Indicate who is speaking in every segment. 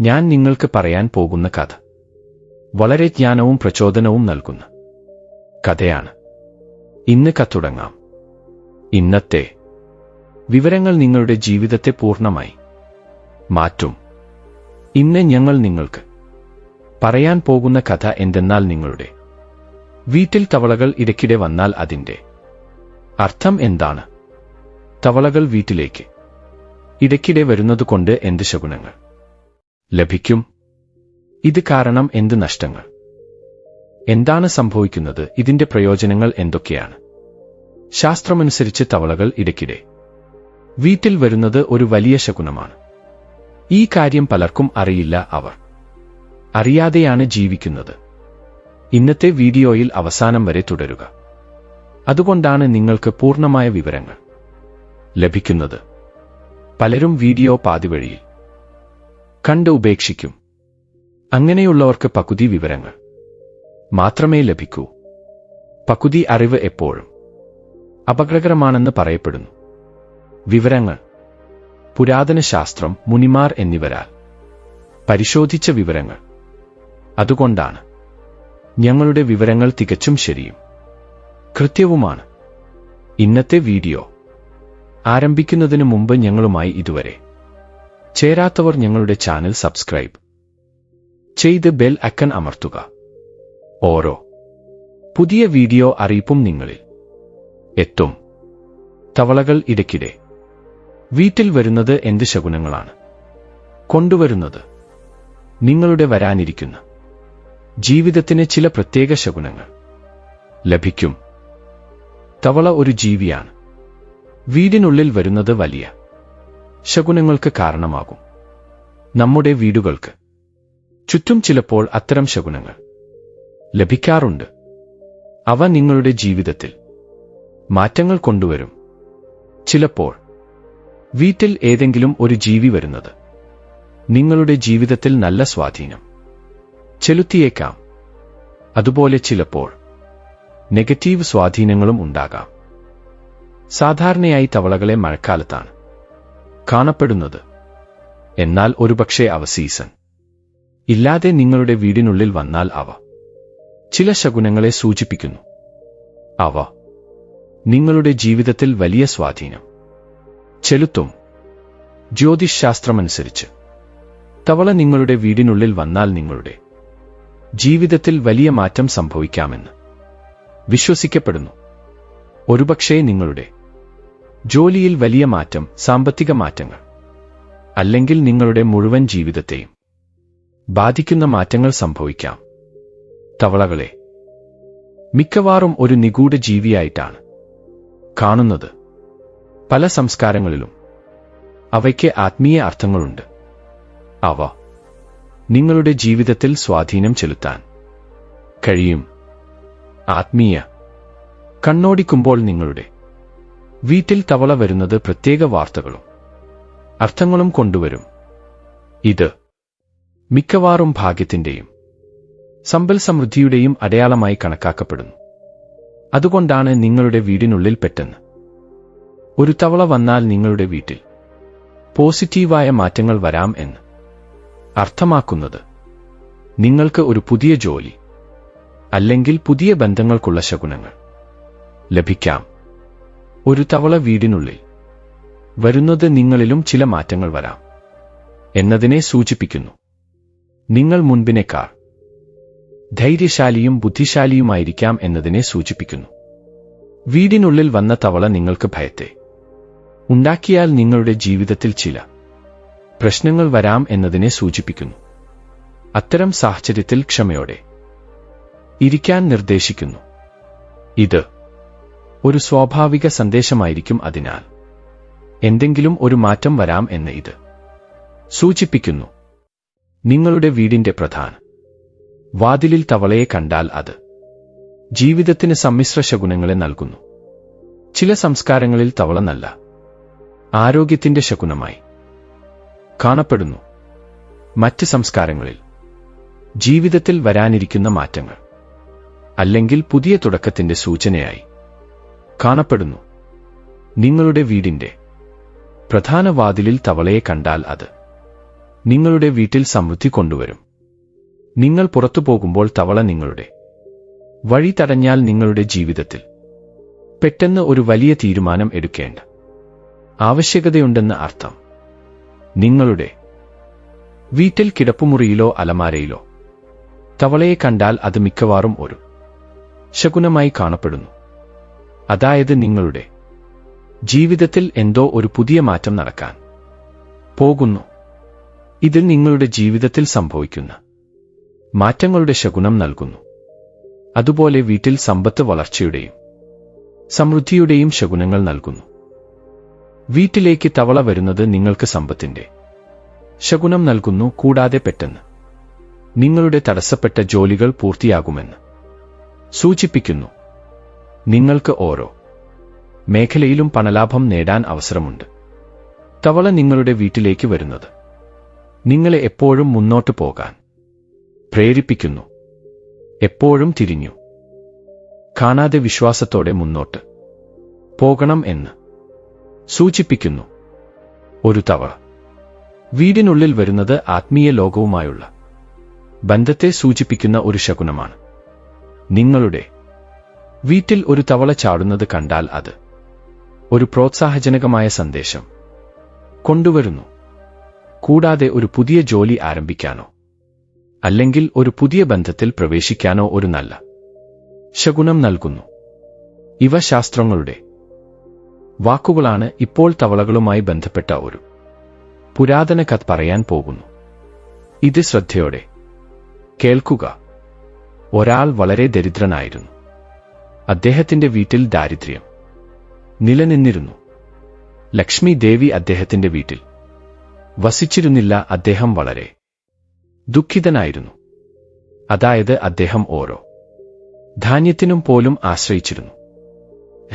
Speaker 1: ഞാൻ നിങ്ങൾക്ക് പറയാൻ പോകുന്ന കഥ. വളരെ ജ്ഞാനവും പ്രചോദനവും നൽകുന്ന കഥയാണ്. ഇന്ന് കത്തുടങ്ങാം ഇന്നത്തെ വിവരങ്ങൾ നിങ്ങളുടെ ജീവിതത്തെ പൂർണമായി മാറ്റും. ഇന്ന് ഞങ്ങൾ നിങ്ങൾക്ക് പറയാൻ പോകുന്ന കഥ എന്തെന്നാൽ നിങ്ങളുടെ വീട്ടിൽ തവളകൾ ഇടയ്ക്കിടെ വന്നാൽ അതിന്റെ അർത്ഥം എന്താണ്? തവളകൾ വീട്ടിലേക്ക് ഇടയ്ക്കിടെ വരുന്നതുകൊണ്ട് എന്ത് ശകുനങ്ങൾ? ലഭിക്കും. ഇത് കാരണം എന്ത് നഷ്ടങ്ങൾ? എന്താണ് സംഭവിക്കുന്നത്? ഇതിന്റെ പ്രയോജനങ്ങൾ എന്തൊക്കെയാണ്? ശാസ്ത്രമനുസരിച്ച് തവളകൾ ഇടയ്ക്കിടെ. വീട്ടിൽ വരുന്നത് ഒരു വലിയ ശകുനമാണ്. ഈ കാര്യം പലർക്കും അറിയില്ല അവർ. അറിയാതെയാണ് ജീവിക്കുന്നത്. ഇന്നത്തെ വീഡിയോയിൽ അവസാനം വരെ തുടരുക. അതുകൊണ്ടാണ് നിങ്ങൾക്ക് പൂർണമായ വിവരങ്ങൾ ലഭിക്കുന്നത്. പലരും വീഡിയോ പാതിവഴിയിൽ കണ്ട് ഉപേക്ഷിക്കും. അങ്ങനെയുള്ളവർക്ക് പകുതി വിവരങ്ങൾ മാത്രമേ ലഭിക്കൂ. പകുതി അറിവ് എപ്പോഴും അപകടകരമാണെന്ന് പറയപ്പെടുന്നു. വിവരങ്ങൾ പുരാതന ശാസ്ത്രം മുനിമാർ എന്നിവരാൽ പരിശോധിച്ച വിവരങ്ങൾ. അതുകൊണ്ടാണ് ഞങ്ങളുടെ വിവരങ്ങൾ തികച്ചും ശരിയും കൃത്യവുമാണ്. ഇന്നത്തെ വീഡിയോ ആരംഭിക്കുന്നതിനു മുമ്പ് ഞങ്ങളുമായി ഇതുവരെ ചേരാത്തവർ ഞങ്ങളുടെ ചാനൽ സബ്സ്ക്രൈബ്. ചെയ്ത് ബെൽ അക്കൺ അമർത്തുക. ഓരോ പുതിയ വീഡിയോ അറിയിപ്പും നിങ്ങളിൽ. എത്തും. തവളകൾ ഇടയ്ക്കിടെ. വീട്ടിൽ വരുന്നത് എന്ത് ശകുനങ്ങളാണ്. കൊണ്ടുവരുന്നത്. നിങ്ങളുടെ വരാനിരിക്കുന്ന ജീവിതത്തിന് ചില പ്രത്യേക ശകുനങ്ങൾ. ലഭിക്കും. തവള ഒരു ജീവിയാണ്. വീടിനുള്ളിൽ വരുന്നത് വലിയ ശകുനങ്ങൾക്ക് കാരണമാകും. നമ്മുടെ വീടുകൾക്ക്. ചുറ്റും ചിലപ്പോൾ അത്തരം ശകുനങ്ങൾ ലഭിക്കാറുണ്ട്. അവ നിങ്ങളുടെ ജീവിതത്തിൽ മാറ്റങ്ങൾ കൊണ്ടുവരും. ചിലപ്പോൾ വീട്ടിൽ ഏതെങ്കിലും ഒരു ജീവി വരുന്നത് നിങ്ങളുടെ ജീവിതത്തിൽ നല്ല സ്വാധീനം ചെലുത്തിയേക്കാം. അതുപോലെ ചിലപ്പോൾ നെഗറ്റീവ് സ്വാധീനങ്ങളും ഉണ്ടാകാം. സാധാരണയായി തവളകളെ മഴക്കാലത്താണ്. കാണപ്പെടുന്നത്. എന്നാൽ ഒരുപക്ഷെ അവ സീസൺ. ഇല്ലാതെ നിങ്ങളുടെ വീടിനുള്ളിൽ വന്നാൽ അവ ചില ശകുനങ്ങളെ സൂചിപ്പിക്കുന്നു. അവ നിങ്ങളുടെ ജീവിതത്തിൽ വലിയ സ്വാധീനം. ചെലുത്തും. ജ്യോതിശാസ്ത്രമനുസരിച്ച് തവള നിങ്ങളുടെ വീടിനുള്ളിൽ വന്നാൽ നിങ്ങളുടെ ജീവിതത്തിൽ വലിയ മാറ്റം സംഭവിക്കാമെന്ന് വിശ്വസിക്കപ്പെടുന്നു. ഒരുപക്ഷേ നിങ്ങളുടെ ജോലിയിൽ വലിയ മാറ്റം സാമ്പത്തിക മാറ്റങ്ങൾ. അല്ലെങ്കിൽ നിങ്ങളുടെ മുഴുവൻ ജീവിതത്തെയും ബാധിക്കുന്ന മാറ്റങ്ങൾ സംഭവിക്കാം. തവളകളെ മിക്കവാറും ഒരു നിഗൂഢ ജീവിയായിട്ടാണ് കാണുന്നത്. പല സംസ്കാരങ്ങളിലും അവയ്ക്ക് ആത്മീയ അർത്ഥങ്ങളുണ്ട്. അവ നിങ്ങളുടെ ജീവിതത്തിൽ സ്വാധീനം ചെലുത്താൻ കഴിയും. ആത്മീയ കണ്ണോടിക്കുമ്പോൾ നിങ്ങളുടെ വീട്ടിൽ തവള വരുന്നത് പ്രത്യേക വാർത്തകളും അർത്ഥങ്ങളും കൊണ്ടുവരും. ഇത് മിക്കവാറും ഭാഗ്യത്തിന്റെയും സമ്പൽ സമൃദ്ധിയുടെയും അടയാളമായി കണക്കാക്കപ്പെടുന്നു. അതുകൊണ്ടാണ് നിങ്ങളുടെ വീടിനുള്ളിൽ പെട്ടെന്ന് ഒരു തവള വന്നാൽ നിങ്ങളുടെ വീട്ടിൽ പോസിറ്റീവായ മാറ്റങ്ങൾ വരാം എന്ന് അർത്ഥമാക്കുന്നത് നിങ്ങൾക്ക് ഒരു പുതിയ ജോലി അല്ലെങ്കിൽ പുതിയ ബന്ധങ്ങൾക്കുള്ള ശകുനങ്ങൾ ലഭിക്കാം. ഒരു തവള വീടിനുള്ളിൽ. വരുന്നത് നിങ്ങളിലും ചില മാറ്റങ്ങൾ വരാം. എന്നതിനെ സൂചിപ്പിക്കുന്നു. നിങ്ങൾ മുൻപിനേക്കാൾ ധൈര്യശാലിയും ബുദ്ധിശാലിയുമായിരിക്കാം എന്നതിനെ സൂചിപ്പിക്കുന്നു. വീടിനുള്ളിൽ വന്ന തവള നിങ്ങൾക്ക് ഭയത്തെ. ഉണ്ടാക്കിയാൽ നിങ്ങളുടെ ജീവിതത്തിൽ ചില പ്രശ്നങ്ങൾ വരാം എന്നതിനെ സൂചിപ്പിക്കുന്നു. അത്തരം സാഹചര്യത്തിൽ ക്ഷമയോടെ ഇരിക്കാൻ നിർദ്ദേശിക്കുന്നു. ഇത് ഒരു സ്വാഭാവിക സന്ദേശമായിരിക്കും അതിനാൽ. എന്തെങ്കിലും ഒരു മാറ്റം വരാം എന്ന് ഇത് സൂചിപ്പിക്കുന്നു. നിങ്ങളുടെ വീടിന്റെ പ്രധാന വാതിലിൽ തവളയെ കണ്ടാൽ അത് ജീവിതത്തിന് സമ്മിശ്ര ശകുനങ്ങളെ നൽകുന്നു. ചില സംസ്കാരങ്ങളിൽ തവള നല്ല ആരോഗ്യത്തിന്റെ ശകുനമായി കാണപ്പെടുന്നു. മറ്റ് സംസ്കാരങ്ങളിൽ ജീവിതത്തിൽ വരാനിരിക്കുന്ന മാറ്റങ്ങൾ അല്ലെങ്കിൽ പുതിയ തുടക്കത്തിന്റെ സൂചനയായി കാണപ്പെടുന്നു. നിങ്ങളുടെ വീടിന്റെ പ്രധാന വാതിലിൽ തവളയെ കണ്ടാൽ അത് നിങ്ങളുടെ വീട്ടിൽ സമൃദ്ധി കൊണ്ടുവരും. നിങ്ങൾ പുറത്തു പോകുമ്പോൾ തവള നിങ്ങളുടെ വഴി തടഞ്ഞാൽ നിങ്ങളുടെ ജീവിതത്തിൽ പെട്ടെന്ന് ഒരു വലിയ തീരുമാനം എടുക്കേണ്ട ആവശ്യകതയുണ്ടെന്ന് അർത്ഥം. നിങ്ങളുടെ വീട്ടിൽ കിടപ്പുമുറിയിലോ അലമാരയിലോ തവളയെ കണ്ടാൽ അത് മിക്കവാറും ഒരു ശകുനമായി കാണപ്പെടുന്നു. അതായത് നിങ്ങളുടെ ജീവിതത്തിൽ എന്തോ ഒരു പുതിയ മാറ്റം നടക്കാൻ പോകുന്നു. ഇതിൽ നിങ്ങളുടെ ജീവിതത്തിൽ സംഭവിക്കുന്ന മാറ്റങ്ങളുടെ ശകുനം നൽകുന്നു. അതുപോലെ വീട്ടിൽ സമ്പത്ത് വളർച്ചയുടെയും സമൃദ്ധിയുടെയും ശകുനങ്ങൾ നൽകുന്നു. വീട്ടിലേക്ക് തവള വരുന്നത് നിങ്ങൾക്ക് സമ്പത്തിന്റെ ശകുനം നൽകുന്നു കൂടാതെ പെട്ടെന്ന് നിങ്ങളുടെ തടസ്സപ്പെട്ട ജോലികൾ പൂർത്തിയാകുമെന്ന് സൂചിപ്പിക്കുന്നു. നിങ്ങൾക്ക് ഓരോ മേഖലയിലും പണലാഭം നേടാൻ അവസരമുണ്ട്. തവള നിങ്ങളുടെ വീട്ടിലേക്ക് വരുന്നത്. നിങ്ങളെ എപ്പോഴും മുന്നോട്ട് പോകാൻ പ്രേരിപ്പിക്കുന്നു. എപ്പോഴും തിരിഞ്ഞു. കാണാതെ വിശ്വാസത്തോടെ മുന്നോട്ട് പോകണം എന്ന് സൂചിപ്പിക്കുന്നു ഒരു തവള. വീടിനുള്ളിൽ വരുന്നത് ആത്മീയ ലോകവുമായുള്ള ബന്ധത്തെ സൂചിപ്പിക്കുന്ന ഒരു ശകുനമാണ്. നിങ്ങളുടെ വീട്ടിൽ ഒരു തവള ചാടുന്നത് കണ്ടാൽ അത് ഒരു പ്രോത്സാഹജനകമായ സന്ദേശം. കൊണ്ടുവരുന്നു. കൂടാതെ ഒരു പുതിയ ജോലി ആരംഭിക്കാനോ അല്ലെങ്കിൽ ഒരു പുതിയ ബന്ധത്തിൽ പ്രവേശിക്കാനോ ഒരു നല്ല ശകുനം നൽകുന്നു. ഇവ ശാസ്ത്രങ്ങളുടെ വാക്കുകളാണ് ഇപ്പോൾ തവളകളുമായി ബന്ധപ്പെട്ട ഒരു പുരാതന കഥ പറയാൻ പോകുന്നു. ഇത് ശ്രദ്ധയോടെ കേൾക്കുക. ഒരാൾ വളരെ ദരിദ്രനായിരുന്നു. അദ്ദേഹത്തിന്റെ വീട്ടിൽ ദാരിദ്ര്യം. നിലനിന്നിരുന്നു. ലക്ഷ്മി ദേവി അദ്ദേഹത്തിന്റെ വീട്ടിൽ. വസിച്ചിരുന്നില്ല അദ്ദേഹം വളരെ. ദുഃഖിതനായിരുന്നു. അതായത് അദ്ദേഹം ഓരോ ധാന്യത്തിനും പോലും ആശ്രയിച്ചിരുന്നു.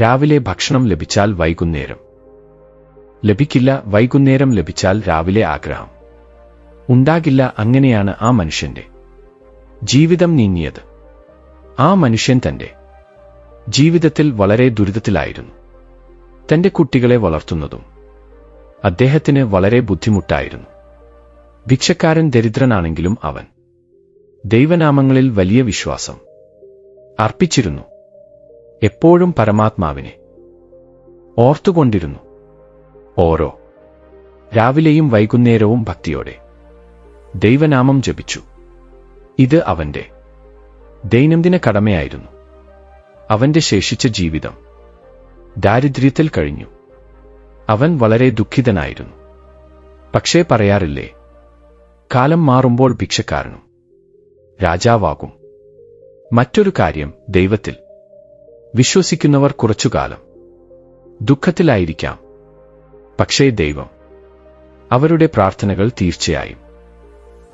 Speaker 1: രാവിലെ ഭക്ഷണം ലഭിച്ചാൽ വൈകുന്നേരം. ലഭിക്കില്ല വൈകുന്നേരം ലഭിച്ചാൽ രാവിലെ ആഗ്രഹം. ഉണ്ടാകില്ല അങ്ങനെയാണ് ആ മനുഷ്യന്റെ. ജീവിതം നീങ്ങിയത്. ആ മനുഷ്യൻ തന്റെ ജീവിതത്തിൽ വളരെ ദുരിതത്തിലായിരുന്നു. തന്റെ കുട്ടികളെ വളർത്തുന്നതും അദ്ദേഹത്തിന് വളരെ ബുദ്ധിമുട്ടായിരുന്നു. ഭിക്ഷക്കാരൻ ദരിദ്രനാണെങ്കിലും അവൻ ദൈവനാമങ്ങളിൽ വലിയ വിശ്വാസം അർപ്പിച്ചിരുന്നു. എപ്പോഴും പരമാത്മാവിനെ ഓർത്തുകൊണ്ടിരുന്നു. ഓരോ രാവിലെയും വൈകുന്നേരവും ഭക്തിയോടെ ദൈവനാമം ജപിച്ചു. ഇത് അവന്റെ ദൈനംദിന കടമയായിരുന്നു. അവന്റെ ശേഷിച്ച ജീവിതം. ദാരിദ്ര്യത്തിൽ കഴിഞ്ഞു. അവൻ വളരെ ദുഃഖിതനായിരുന്നു. പക്ഷേ പറയാറില്ലേ കാലം മാറുമ്പോൾ ഭിക്ഷക്കാരനും രാജാവാകും. മറ്റൊരു കാര്യം ദൈവത്തിൽ വിശ്വസിക്കുന്നവർ കുറച്ചുകാലം ദുഃഖത്തിലായിരിക്കാം. പക്ഷേ ദൈവം അവരുടെ പ്രാർത്ഥനകൾ തീർച്ചയായും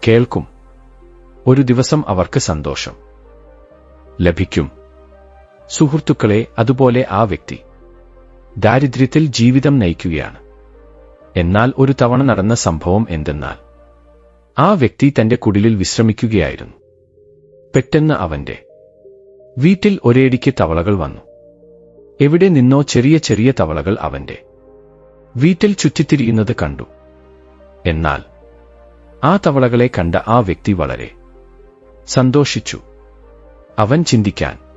Speaker 1: കേൾക്കും. ഒരു ദിവസം അവർക്ക് സന്തോഷം ലഭിക്കും. സുഹൃത്തുക്കളെ അതുപോലെ ആ വ്യക്തി ദാരിദ്ര്യത്തിൽ ജീവിതം നയിക്കുകയാണ്. എന്നാൽ ഒരു തവണ നടന്ന സംഭവം എന്തെന്നാൽ ആ വ്യക്തി തന്റെ കുടിലിൽ വിശ്രമിക്കുകയായിരുന്നു. പെട്ടെന്ന് അവന്റെ വീട്ടിൽ ഒരേടിക്ക് തവളകൾ വന്നു. എവിടെ നിന്നോ ചെറിയ ചെറിയ തവളകൾ അവന്റെ വീട്ടിൽ ചുറ്റിത്തിരിയുന്നത് കണ്ടു. എന്നാൽ ആ തവളകളെ കണ്ട ആ വ്യക്തി വളരെ സന്തോഷിച്ചു. അവൻ ചിന്തിക്കാൻ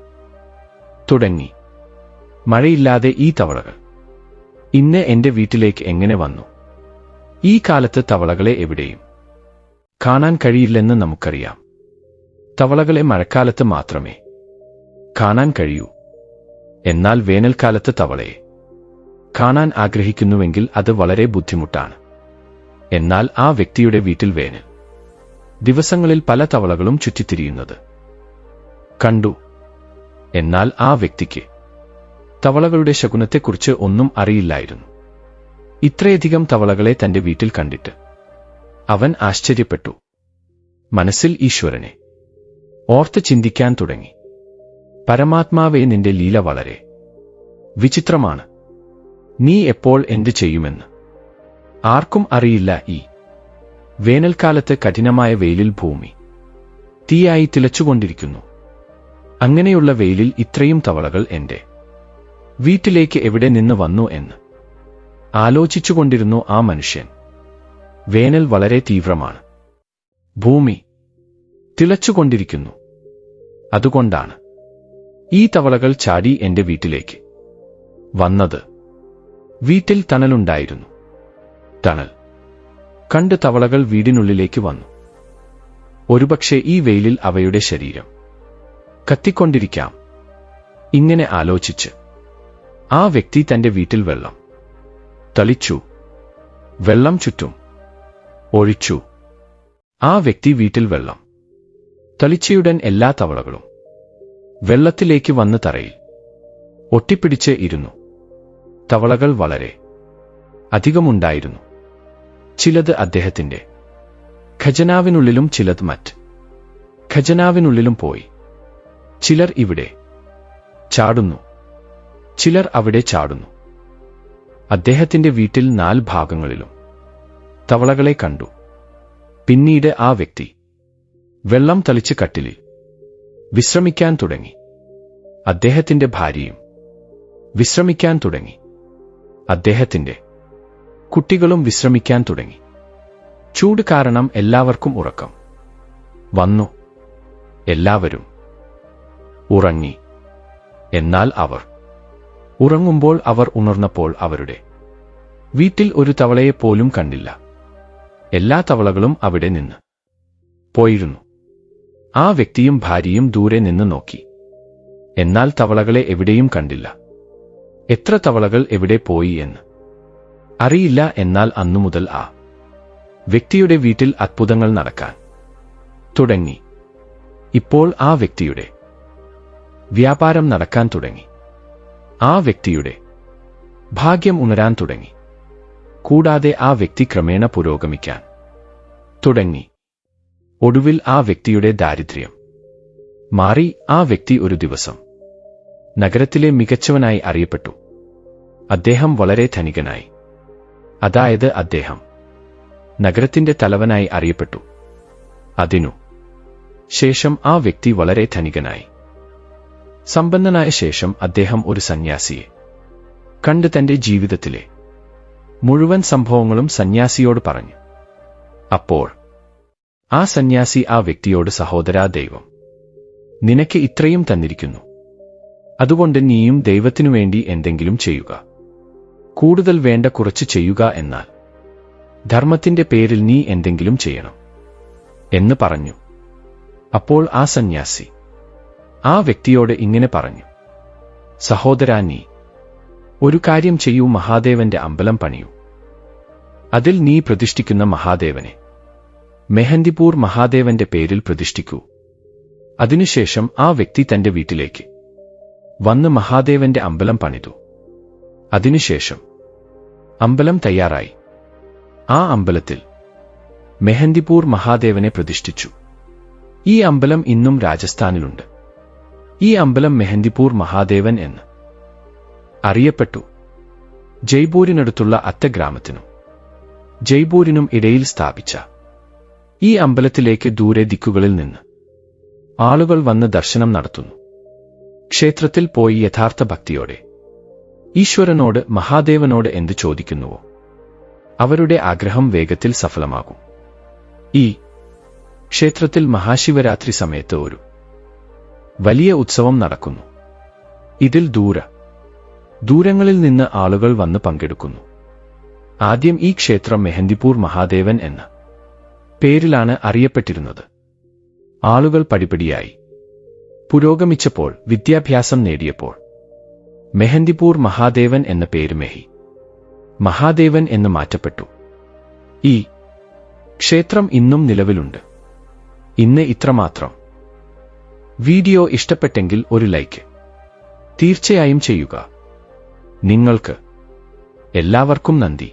Speaker 1: തുടങ്ങി. മഴയില്ലാതെ ഈ തവളകൾ. ഇന്ന് എന്റെ വീട്ടിലേക്ക് എങ്ങനെ വന്നു? ഈ കാലത്ത് തവളകളെ എവിടെയും കാണാൻ കഴിയില്ലെന്ന് നമുക്കറിയാം. തവളകളെ മഴക്കാലത്ത് മാത്രമേ കാണാൻ കഴിയൂ. എന്നാൽ വേനൽക്കാലത്ത് തവളയെ കാണാൻ ആഗ്രഹിക്കുന്നുവെങ്കിൽ അത് വളരെ ബുദ്ധിമുട്ടാണ്. എന്നാൽ ആ വ്യക്തിയുടെ വീട്ടിൽ വേനൽ. ദിവസങ്ങളിൽ പല തവളകളും ചുറ്റിത്തിരിയുന്നത്. കണ്ടു. എന്നാൽ ആ വ്യക്തിക്ക് തവളകളുടെ ശകുനത്തെക്കുറിച്ച് ഒന്നും അറിയില്ലായിരുന്നു. ഇത്രയധികം തവളകളെ തന്റെ വീട്ടിൽ കണ്ടിട്ട് അവൻ ആശ്ചര്യപ്പെട്ടു. മനസ്സിൽ ഈശ്വരനെ ഓർത്ത് ചിന്തിക്കാൻ തുടങ്ങി. പരമാത്മാവെ നിന്റെ ലീല വളരെ വിചിത്രമാണ്. നീ എപ്പോൾ എന്ത് ചെയ്യുമെന്ന് ആർക്കും അറിയില്ല ഈ വേനൽക്കാലത്ത് കഠിനമായ വെയിലിൽ ഭൂമി തീയായി തിളച്ചുകൊണ്ടിരിക്കുന്നു. അങ്ങനെയുള്ള വെയിലിൽ ഇത്രയും തവളകൾ എന്റെ വീട്ടിലേക്ക് എവിടെ നിന്ന് വന്നു എന്ന് ആലോചിച്ചുകൊണ്ടിരുന്നു ആ മനുഷ്യൻ. വേനൽ വളരെ തീവ്രമാണ്. ഭൂമി തിളച്ചുകൊണ്ടിരിക്കുന്നു. അതുകൊണ്ടാണ് ഈ തവളകൾ ചാടി എന്റെ വീട്ടിലേക്ക് വന്നത്. വീട്ടിൽ തണലുണ്ടായിരുന്നു. തണൽ. കണ്ട് തവളകൾ വീടിനുള്ളിലേക്ക് വന്നു. ഒരുപക്ഷെ ഈ വെയിലിൽ അവയുടെ ശരീരം കത്തിക്കൊണ്ടിരിക്കാം. ഇങ്ങനെ ആലോചിച്ച്. ആ വ്യക്തി തന്റെ വീട്ടിൽ വെള്ളം തളിച്ചു. വെള്ളം ചുറ്റും ഒഴിച്ചു. ആ വ്യക്തി വീട്ടിൽ വെള്ളം തളിച്ചയുടൻ എല്ലാ തവളകളും വെള്ളത്തിലേക്ക് വന്ന് തറയിൽ ഒട്ടിപ്പിടിച്ച് ഇരുന്നു. തവളകൾ വളരെ അധികമുണ്ടായിരുന്നു. ചിലത് അദ്ദേഹത്തിന്റെ ഖജനാവിനുള്ളിലും ചിലത് മറ്റ്. ഖജനാവിനുള്ളിലും പോയി. ചിലർ ഇവിടെ ചാടുന്നു. ചിലർ അവിടെ ചാടുന്നു. അദ്ദേഹത്തിന്റെ വീട്ടിൽ നാല് ഭാഗങ്ങളിലും തവളകളെ കണ്ടു. പിന്നീട് ആ വ്യക്തി വെള്ളം തളിച്ച് കട്ടിലിൽ വിശ്രമിക്കാൻ തുടങ്ങി. അദ്ദേഹത്തിന്റെ ഭാര്യയും വിശ്രമിക്കാൻ തുടങ്ങി. അദ്ദേഹത്തിന്റെ കുട്ടികളും വിശ്രമിക്കാൻ തുടങ്ങി. ചൂട് കാരണം എല്ലാവർക്കും ഉറക്കം വന്നു. എല്ലാവരും ഉറങ്ങി. എന്നാൽ അവർ. ഉറങ്ങുമ്പോൾ അവർ ഉണർന്നപ്പോൾ അവരുടെ. വീട്ടിൽ ഒരു തവളയെ പോലും കണ്ടില്ല. എല്ലാ തവളകളും അവിടെ നിന്ന് പോയിരുന്നു. ആ വ്യക്തിയും ഭാര്യയും ദൂരെ നിന്ന് നോക്കി. എന്നാൽ തവളകളെ എവിടെയും കണ്ടില്ല. എത്ര തവളകൾ എവിടെ പോയി എന്ന്. അറിയില്ല എന്നാൽ അന്നു മുതൽ ആ വ്യക്തിയുടെ വീട്ടിൽ അത്ഭുതങ്ങൾ നടക്കാൻ തുടങ്ങി. ഇപ്പോൾ ആ വ്യക്തിയുടെ വ്യാപാരം നടക്കാൻ തുടങ്ങി. ആ വ്യക്തിയുടെ ഭാഗ്യം ഉണരാൻ തുടങ്ങി. കൂടാതെ ആ വ്യക്തി ക്രമേണ പുരോഗമിക്കാൻ തുടങ്ങി. ഒടുവിൽ ആ വ്യക്തിയുടെ ദാരിദ്ര്യം മാറി. ആ വ്യക്തി ഒരു ദിവസം നഗരത്തിലെ മികച്ചവനായി അറിയപ്പെട്ടു. അദ്ദേഹം വളരെ ധനികനായി. അതായത് അദ്ദേഹം നഗരത്തിന്റെ തലവനായി അറിയപ്പെട്ടു. അതിനു ശേഷം ആ വ്യക്തി വളരെ ധനികനായി. സമ്പന്നനായ ശേഷം അദ്ദേഹം ഒരു സന്യാസിയെ കണ്ട് തന്റെ ജീവിതത്തിലെ മുഴുവൻ സംഭവങ്ങളും സന്യാസിയോട് പറഞ്ഞു. അപ്പോൾ ആ സന്യാസി ആ വ്യക്തിയോട് സഹോദരാ ദൈവം നിനക്ക് ഇത്രയും തന്നിരിക്കുന്നു. അതുകൊണ്ട് നീയും ദൈവത്തിനു വേണ്ടി എന്തെങ്കിലും ചെയ്യുക. കൂടുതൽ വേണ്ട കുറച്ച് ചെയ്യുക എന്നാൽ ധർമ്മത്തിന്റെ പേരിൽ നീ എന്തെങ്കിലും ചെയ്യണം എന്ന് പറഞ്ഞു. അപ്പോൾ ആ സന്യാസി ആ വ്യക്തിയോട് ഇങ്ങനെ പറഞ്ഞു. സഹോദരാ നീ ഒരു കാര്യം ചെയ്യൂ മഹാദേവന്റെ അമ്പലം പണിയൂ. അതിൽ നീ പ്രതിഷ്ഠിക്കുന്ന മഹാദേവനെ മെഹന്തിപൂർ മഹാദേവന്റെ പേരിൽ പ്രതിഷ്ഠിക്കൂ. അതിനുശേഷം ആ വ്യക്തി തന്റെ വീട്ടിലേക്ക് വന്ന് മഹാദേവന്റെ അമ്പലം പണിതു. അതിനുശേഷം അമ്പലം തയ്യാറായി. ആ അമ്പലത്തിൽ മെഹന്തിപൂർ മഹാദേവനെ പ്രതിഷ്ഠിച്ചു. ഈ അമ്പലം ഇന്നും രാജസ്ഥാനിലുണ്ട്. ഈ അമ്പലം മെഹന്തിപൂർ മഹാദേവൻ എന്ന്. അറിയപ്പെട്ടു. ജയ്പൂരിനടുത്തുള്ള അത്തഗ്രാമത്തിനും ജയ്പൂരിനും ഇടയിൽ സ്ഥാപിച്ച ഈ അമ്പലത്തിലേക്ക് ദൂരെ ദിക്കുകളിൽ നിന്ന് ആളുകൾ വന്ന് ദർശനം നടത്തുന്നു. ക്ഷേത്രത്തിൽ പോയി യഥാർത്ഥ ഭക്തിയോടെ ഈശ്വരനോട് മഹാദേവനോട് എന്ത് ചോദിക്കുന്നുവോ അവരുടെ ആഗ്രഹം വേഗത്തിൽ സഫലമാകും. ഈ ക്ഷേത്രത്തിൽ മഹാശിവരാത്രി സമയത്ത് ഒരു വലിയ ഉത്സവം നടക്കുന്നു. ഇതിൽ ദൂര ദൂരങ്ങളിൽ നിന്ന് ആളുകൾ വന്ന് പങ്കെടുക്കുന്നു. ആദ്യം ഈ ക്ഷേത്രം മെഹന്ദിപൂർ മഹാദേവൻ എന്ന പേരിലാണ് അറിയപ്പെട്ടിരുന്നത്. ആളുകൾ പടിപടിയായി. പുരോഗമിച്ചപ്പോൾ വിദ്യാഭ്യാസം നേടിയപ്പോൾ മെഹന്ദിപൂർ മഹാദേവൻ എന്ന പേര് മെഹി. മഹാദേവൻ എന്ന് മാറ്റപ്പെട്ടു. ഈ ക്ഷേത്രം ഇന്നും നിലവിലുണ്ട്. ഇന്ന് ഇത്രമാത്രം. വീഡിയോ ഇഷ്ടപ്പെട്ടെങ്കിൽ ഒരു ലൈക്ക്. തീർച്ചയായും ചെയ്യുക. നിങ്ങൾക്ക് എല്ലാവർക്കും നന്ദി.